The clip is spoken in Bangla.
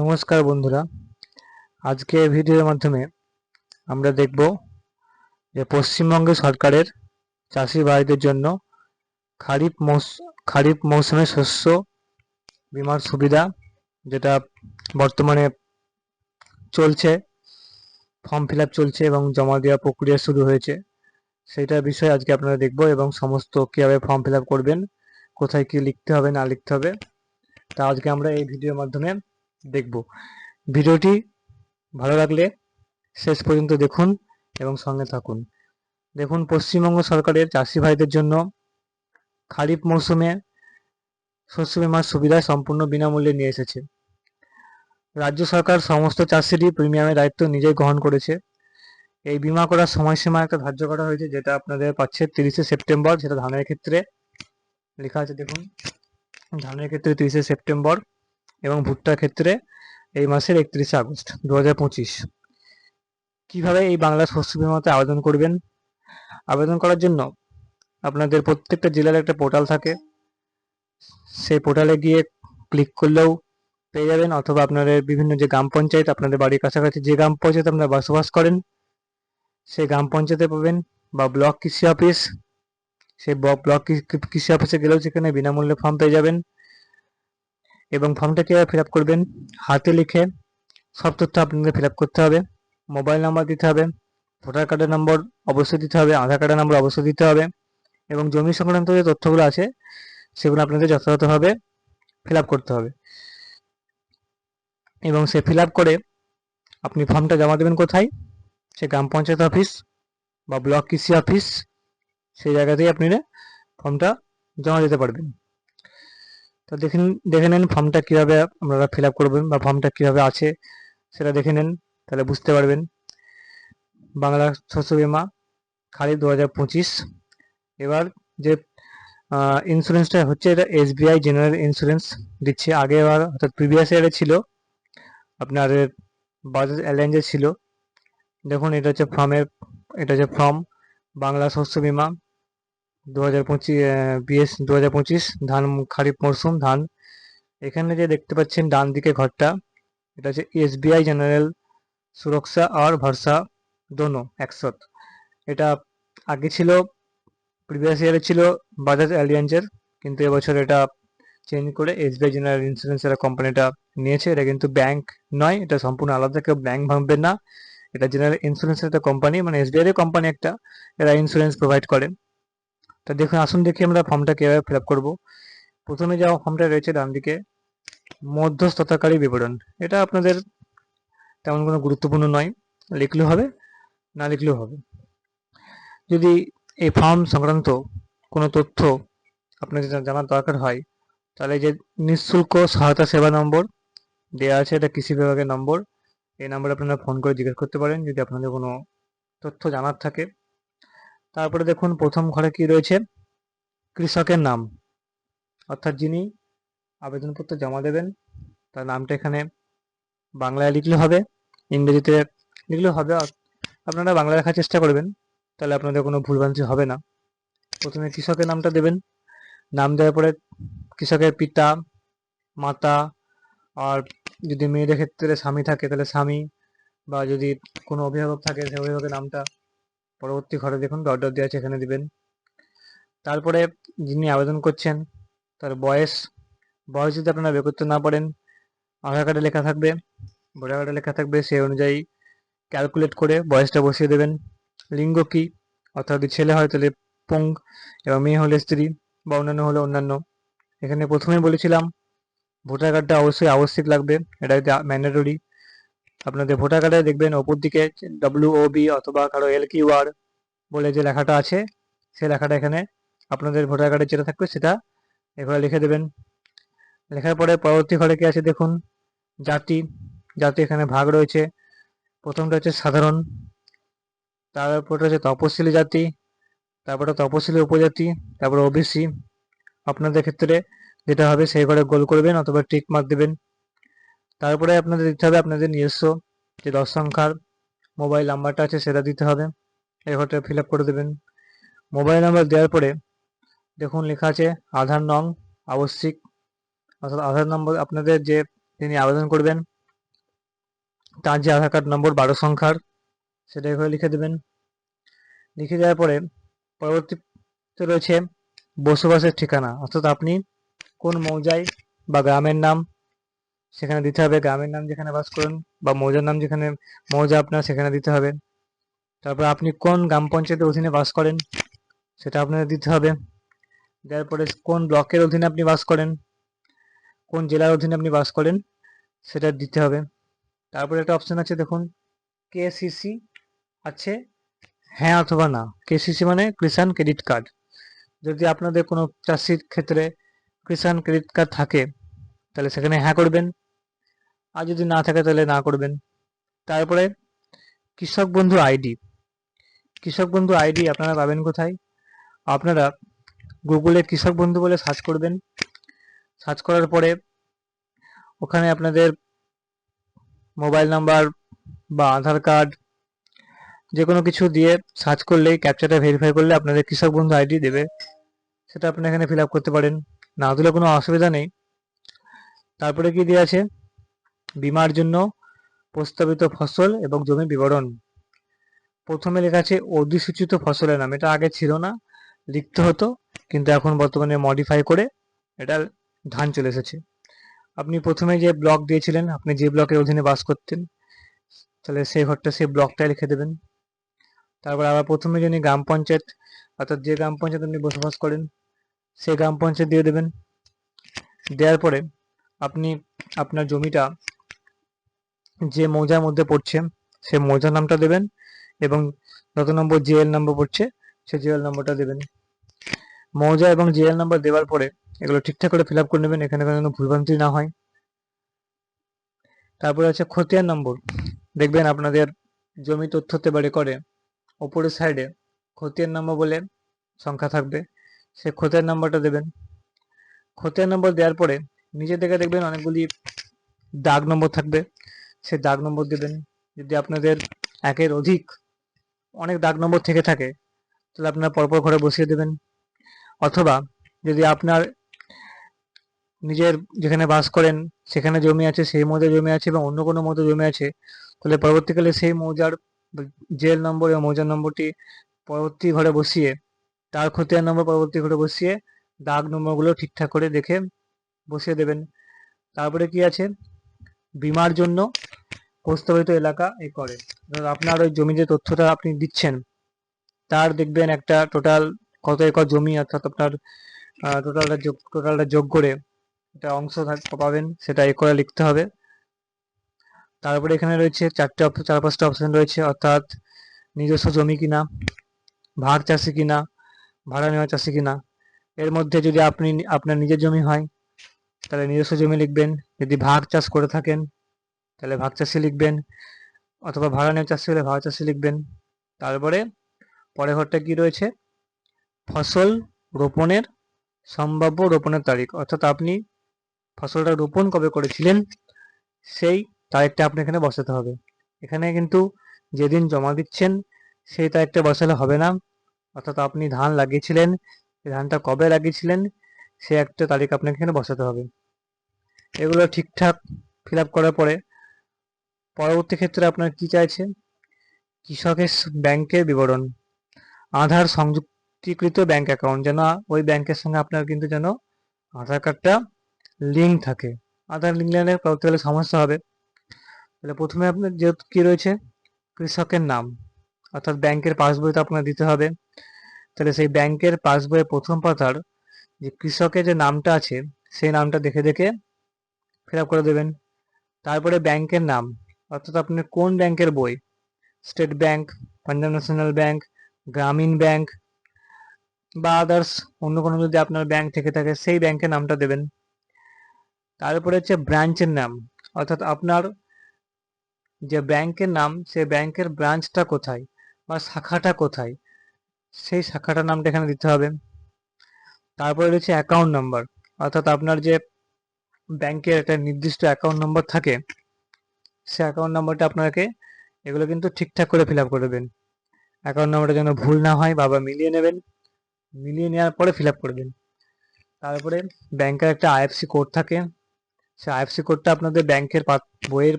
নমস্কার বন্ধুরা। আজকে ভিডিওর মাধ্যমে আমরা দেখব যে পশ্চিমবঙ্গ সরকারের চাষি ভাইদের জন্য খারিফ মৌস, খারিফ মৌসুমে শস্য বিমার সুবিধা যেটা বর্তমানে চলছে, ফর্ম ফিল চলছে এবং জমা দেওয়া প্রক্রিয়া শুরু হয়েছে। সেইটার বিষয়ে আজকে আপনারা দেখব এবং সমস্ত কীভাবে ফর্ম ফিল করবেন, কোথায় কি লিখতে হবে, না লিখতে হবে। তা আজকে আমরা এই ভিডিওর মাধ্যমে দেখব। ভিডিওটি ভালো লাগলে শেষ পর্যন্ত দেখুন এবং সঙ্গে থাকুন। দেখুন, পশ্চিমবঙ্গ সরকারের চাষি ভাইদের জন্য খারিফ মৌসুমে শস্য বিমার সুবিধা সম্পূর্ণ বিনামূল্যে নিয়ে এসেছে। রাজ্য সরকার সমস্ত চাষিরই প্রিমিয়ামের দায়িত্ব নিজেই গ্রহণ করেছে। এই বিমা করার সময়সীমা একটা ধার্য করা হয়েছে, যেটা আপনাদের পাচ্ছে তিরিশে সেপ্টেম্বর, সেটা ধানের ক্ষেত্রে লেখা আছে। দেখুন, ধানের ক্ষেত্রে তিরিশে সেপ্টেম্বর। এবং ভুট্টার ক্ষেত্রে এই মাসের একত্রিশে আগস্ট দু হাজার পঁচিশ। কীভাবে এই বাংলা শস্য বিমাতে আবেদন করবেন? আবেদন করার জন্য আপনাদের প্রত্যেকটা জেলার একটা পোর্টাল থাকে। সেই পোর্টালে গিয়ে ক্লিক করলেও পেয়ে যাবেন, অথবা আপনাদের বিভিন্ন যে গ্রাম পঞ্চায়েত, আপনাদের বাড়ির কাছাকাছি যে গ্রাম পঞ্চায়েত আপনারা বসবাস করেন, সেই গ্রাম পঞ্চায়েতে পাবেন বা ব্লক কৃষি অফিস। সেই ব্লক কৃষি অফিসে গেলেও সেখানে বিনামূল্যে ফর্ম পেয়ে যাবেন। এবং ফর্মটা কীভাবে ফিল করবেন? হাতে লিখে সব তথ্য আপনাদের ফিল করতে হবে। মোবাইল নাম্বার দিতে হবে ভোটার কার্ডের নম্বর অবশ্যই দিতে হবে, আধার কার্ডের নম্বর অবশ্যই দিতে হবে এবং জমি সংক্রান্ত যে তথ্যগুলো আছে, সেগুলো আপনাদের যথাযথভাবে ফিল করতে হবে। এবং সে ফিল করে আপনি ফর্মটা জমা দেবেন কোথায়? সে গ্রাম পঞ্চায়েত অফিস বা ব্লক কৃষি অফিস সেই জায়গাতেই আপনি ফর্মটা জমা দিতে পারবেন। তো দেখে দেখে নিন ফর্মটা কীভাবে আপনারা ফিল আপ করবেন বা ফর্মটা কীভাবে আছে সেটা দেখে নিন, তাহলে বুঝতে পারবেন। বাংলা শস্য বিমা খালি দু হাজার পঁচিশ। এবার যে ইন্স্যুরেন্সটা হচ্ছে এটা এস এসবিআই জেনারেল ইন্স্যুরেন্স দিচ্ছে। আগে এবার অর্থাৎ প্রিভিয়াস ইয়ারে ছিল, আপনার বাজাজ অ্যালায়েন্সে ছিল। দেখুন, এটা হচ্ছে ফর্মের এটা হচ্ছে ফর্ম বাংলা শস্য বিমা। দু হাজার পঁচিশ বিএস দু হাজার পঁচিশ, ধান, খারিফ মরশুম ধান। এখানে যে দেখতে পাচ্ছেন ডান দিকে ঘরটা, এটা হচ্ছে এসবিআই, জেনারেল, সুরক্ষা আর ভরসা দোনো একশত এটা আগে ছিল, প্রিভিয়াস ইয়ারে ছিল বাজাজ অ্যালিয়েন্সের, কিন্তু এবছর এটা চেঞ্জ করে এসবিআই, জেনারেল ইন্স্যুরেন্স এর কোম্পানিটা নিয়েছে। এটা কিন্তু ব্যাংক নয়, এটা সম্পূর্ণ আলাদা, কেউ ব্যাংক ভাববেন না। এটা জেনারেল ইন্স্যুরেন্সের একটা কোম্পানি মানে এসবিআই কোম্পানি একটা, এরা ইন্স্যুরেন্স প্রোভাইড করে। তা দেখুন, আসুন দেখি আমরা ফর্মটা কীভাবে ফিল আপ করব। প্রথমে যা ফর্মটা রয়েছে ডান দিকে মধ্যস্থতাকারী বিবরণ। এটা আপনাদের তেমন কোনো গুরুত্বপূর্ণ নয়, লিখলেও হবে, না লিখলেও হবে। যদি এই ফর্ম সংক্রান্ত কোনো তথ্য আপনাদের জানার দরকার হয়, তাহলে যে নিঃশুল্ক সহায়তা সেবা নম্বর দেওয়া আছে, এটা কৃষি বিভাগের নম্বর। এই নম্বরে আপনারা ফোন করে জিজ্ঞেস করতে পারেন, যদি আপনাদের কোনো তথ্য জানার থাকে। তারপরে দেখুন প্রথম ঘরে কি রয়েছে? কৃষকের নাম। অর্থাৎ যিনি আবেদনপত্র জমা দেবেন, তার নামটা এখানে বাংলায় লিখলে হবে, ইংরেজিতে লিখলেও হবে। আপনারা বাংলা লেখার চেষ্টা করবেন, তাহলে আপনাদের কোনো ভুলভ্রান্তি হবে না। প্রথমে কৃষকের নামটা দেবেন। নাম দেওয়ার পরে কৃষকের পিতা, মাতা, আর যদি মেয়েদের ক্ষেত্রে স্বামী থাকে, তাহলে স্বামী, বা যদি কোনো অভিভাবক থাকে, সেই অভিভাবকের নামটা পরবর্তী ঘরে দেখুন ডট ডট দেওয়া আছে, এখানে দিবেন। তারপরে যিনি আবেদন করছেন, তার বয়স বয়স যদি আপনারা বের করতে না পারেন, আধার কার্ডে লেখা থাকবে, ভোটার কার্ডে লেখা থাকবে, সেই অনুযায়ী ক্যালকুলেট করে বয়সটা বসিয়ে দেবেন। লিঙ্গ কি? অর্থাৎ ছেলে হয় তাহলে পুং, এবং মেয়ে হলে স্ত্রী, বা অন্যান্য হলে অন্যান্য। এখানে প্রথমেই বলেছিলাম, ভোটার কার্ডটা অবশ্যই আবশ্যিক লাগবে, এটা হচ্ছে ম্যান্ডেটরি আপনাদের ভোটার কার্ডে দেখবেন ওপর দিকে ডব্লিউ ও বি অথবা কারও এল কিউ আর বলে যে লেখাটা আছে সেই লেখাটা এখানে আপনাদের ভোটার কার্ডে যেটা থাকবে সেটা এভাবে লিখে দেবেন। লেখার পরে পরবর্তী ঘরে কি আছে দেখুন, জাতি জাতি এখানে ভাগ রয়েছে। প্রথমটা হচ্ছে সাধারণ তারপরটা হচ্ছে তপশিলি জাতি, তারপরে তপশিলি উপজাতি, তারপরে ওবিসি আপনাদের ক্ষেত্রে যেটা হবে সেই ঘরে গোল করবেন অথবা টিক মার্ক দেবেন। তারপরে আপনাদের দিতে হবে আপনাদের নিজস্ব যে দশ সংখ্যার মোবাইল নাম্বারটা আছে সেটা দিতে হবে। এই ঘরটা ফিল করে দেবেন। মোবাইল নাম্বার দেওয়ার পরে দেখুন লেখা আছে আধার নং আবশ্যিক। অর্থাৎ আধার নম্বর আপনাদের যে তিনি আবেদন করবেন, তার যে আধার কার্ড নম্বর বারো সংখ্যার, সেটা এভাবে লিখে দেবেন। লিখে দেওয়ার পরে পরবর্তীতে রয়েছে বসবাসের ঠিকানা। অর্থাৎ আপনি কোন মৌজায় বা গ্রামের নাম সেখানে দিতে হবে গ্রামের নাম যেখানে বাস করেন বা মৌজার নাম যেখানে মৌজা আপনার সেখানে দিতে হবে। তারপর আপনি কোন গ্রাম পঞ্চায়েতের অধীনে বাস করেন সেটা আপনাদের দিতে হবে। দেওয়ার পরে কোন ব্লকের অধীনে আপনি বাস করেন, কোন জেলার অধীনে আপনি বাস করেন সেটা দিতে হবে। তারপরে একটা অপশান আছে দেখুন কেসিসি আছে হ্যাঁ অথবা না। কেসিসি মানে কিষান ক্রেডিট কার্ড। যদি আপনাদের কোনো চাষির ক্ষেত্রে কিষান ক্রেডিট কার্ড থাকে, তাহলে সেখানে হ্যাঁ করবেন। আর যদি না থাকে তাহলে না করবেন। তারপরে কৃষক বন্ধু আইডি। কৃষক বন্ধু আইডি আপনারা পাবেন কোথায়? আপনারা গুগলে কৃষক বন্ধু বলে সার্চ করবেন। সার্চ করার পরে ওখানে আপনাদের মোবাইল নাম্বার বা আধার কার্ড যে কোনো কিছু দিয়ে সার্চ করলেই ক্যাপচারটা ভেরিফাই করলে আপনাদের কৃষক বন্ধু আইডি দেবে। সেটা আপনি এখানে ফিল করতে পারেন। না দিলে কোনো অসুবিধা নেই। তারপরে কি দেওয়া আছে? বিমার জন্য প্রস্তাবিত ফসল এবং জমির বিবরণ। প্রথমে লেখা আছে অধিসূচিত ফসলের নাম। এটা আগে ছিল না, লিখতে হতো, কিন্তু এখন বর্তমানে মডিফাই করে এটা ধান চলে এসেছে। আপনি প্রথমে যে ব্লক দিয়েছিলেন, আপনি যে ব্লকের অধীনে বাস করতেন, তাহলে সেই ঘরটা সেই ব্লকটাই লিখে দেবেন। তারপর আবার প্রথমে যিনি গ্রাম পঞ্চায়েত, অর্থাৎ যে গ্রাম পঞ্চায়েত আপনি বসবাস করেন, সেই গ্রাম পঞ্চায়েত দিয়ে দেবেন। দেওয়ার পরে আপনি আপনার জমিটা যে মৌজার মধ্যে পড়ছে, সে মৌজার নামটা দেবেন এবং যত নম্বর জিএল নম্বর পড়ছে, সে জিএল নম্বরটা দেবেন। মৌজা এবং জিএল নম্বর দেওয়ার পরে এগুলো ঠিকঠাক করে ফিল করে নেবেন, এখানে কোনো ভুলভ্রান্তি না হয়। তারপরে আছে খতিয়ান নম্বর। দেখবেন আপনাদের জমি তথ্যতে বাড়ি করে, ওপরের সাইডে খতিয়ান নম্বর বলে সংখ্যা থাকবে, সে খতিয়ান নম্বরটা দেবেন। খতিয়ান নম্বর দেওয়ার পরে নিচে থেকে দেখবেন অনেকগুলি দাগ নম্বর থাকবে সে দাগ নম্বর দেবেন। যদি আপনাদের একের অধিক অনেক দাগ নম্বর থেকে থাকে, তাহলে আপনার পরপর ঘরে বসিয়ে দেবেন। অথবা যদি আপনার নিজের যেখানে বাস করেন, সেখানে জমি আছে, সেই মৌজায় জমি আছে এবং অন্য কোনো মৌজা জমি আছে, তাহলে পরবর্তীকালে সেই মৌজার জেল নম্বর এবং মৌজার নম্বরটি পরবর্তী ঘরে বসিয়ে, তার খতিয়ান নম্বর পরবর্তী ঘরে বসিয়ে, দাগ নম্বরগুলো ঠিকঠাক করে দেখে বসিয়ে দেবেন। তারপরে কি আছে? বিমার জন্য প্রস্তাবিত এলাকা এ করে। আপনার ওই জমি যে তথ্যটা আপনি দিচ্ছেন, তার দেখবেন একটা টোটাল কত একর জমি অর্থাৎ আপনার টোটালটা যোগ টোটালটা যোগ করে একটা অংশ পাবেন, সেটা এ করে লিখতে হবে। তারপরে এখানে রয়েছে চারটে চার পাঁচটা অপশন রয়েছে, অর্থাৎ নিজস্ব জমি কিনা, ভাগ চাষি কিনা, ভাড়া নেওয়া চাষি কিনা। এর মধ্যে যদি আপনি, আপনার নিজের জমি হয়, তাহলে নিজস্ব জমি লিখবেন। যদি ভাগ চাষ করে থাকেন তাহলে ভাগ চাষি লিখবেন, অথবা ভাড়া নেওয়া চাষি হলে ভাড়া চাষি লিখবেন। তারপরে পরের ঘরটা কি রয়েছে? ফসল রোপণের সম্ভাব্য রোপণের তারিখ। অর্থাৎ আপনি ফসলটা রোপণ কবে করেছিলেন, সেই তারিখটা আপনি এখানে বসাতে হবে। এখানে কিন্তু যেদিন জমা দিচ্ছেন, সেই তারিখটা বসালে হবে না। অর্থাৎ আপনি ধান লাগিয়েছিলেন ধানটা কবে লাগিয়েছিলেন সে একটা তারিখ আপনাকে এখানে বসাতে হবে। এগুলো ঠিকঠাক ফিল করার পরে পরবর্তী ক্ষেত্রে আপনার কি চাইছে কৃষকের ব্যাংকের বিবরণ। আধার সংযুক্তিকৃত ব্যাংক অ্যাকাউন্ট, যেন ওই ব্যাংকের সঙ্গে আপনার কিন্তু যেন আধার কার্ডটা লিঙ্ক থাকে। আধার লিঙ্ক করতে গেলে সমস্যা হবে। তাহলে প্রথমে আপনার যেহেতু কি রয়েছে? কৃষকের নাম, অর্থাৎ ব্যাংকের পাসবইটা আপনার দিতে হবে। তাহলে সেই ব্যাংকের পাসবইয়ের প্রথম পাতার যে কৃষকের যে নামটা আছে, সেই নামটা দেখে দেখে ফিল আপ করে দেবেন। তারপরে ব্যাংকের নাম অর্থাৎ আপনি কোন ব্যাংকের বই? State bank, Punjab national bank, Gramin bank বা আদার্স অন্য কোনো যদি আপনার ব্যাংক থেকে থাকে, সেই ব্যাংকের নামটা দেবেন। তারপরে হচ্ছে ব্রাঞ্চের নাম। অর্থাৎ আপনার যে ব্যাংকের নাম, সে ব্যাংকের ব্রাঞ্চটা কোথায় বা শাখাটা কোথায়, সেই শাখাটার নামটা এখানে দিতে হবে। তারপরে রয়েছে অ্যাকাউন্ট নাম্বার অর্থাৎ আপনার যে ব্যাংকের একটা নির্দিষ্ট অ্যাকাউন্ট নম্বর থাকে সে অ্যাকাউন্ট নাম্বারটা আপনাকে এগুলো কিন্তু ঠিকঠাক করে ফিল আপ করে দেবেন। অ্যাকাউন্ট নাম্বারটা যেন ভুল না হয়, বাবা মিলিয়ে নেবেন। মিলিয়ে নেওয়ার পরে ফিল আপ করবেন তারপরে ব্যাংকের একটা আইএফসি কোড থাকে। সেই আইএফসি কোডটা আপনাদের ব্যাংকের বইয়ের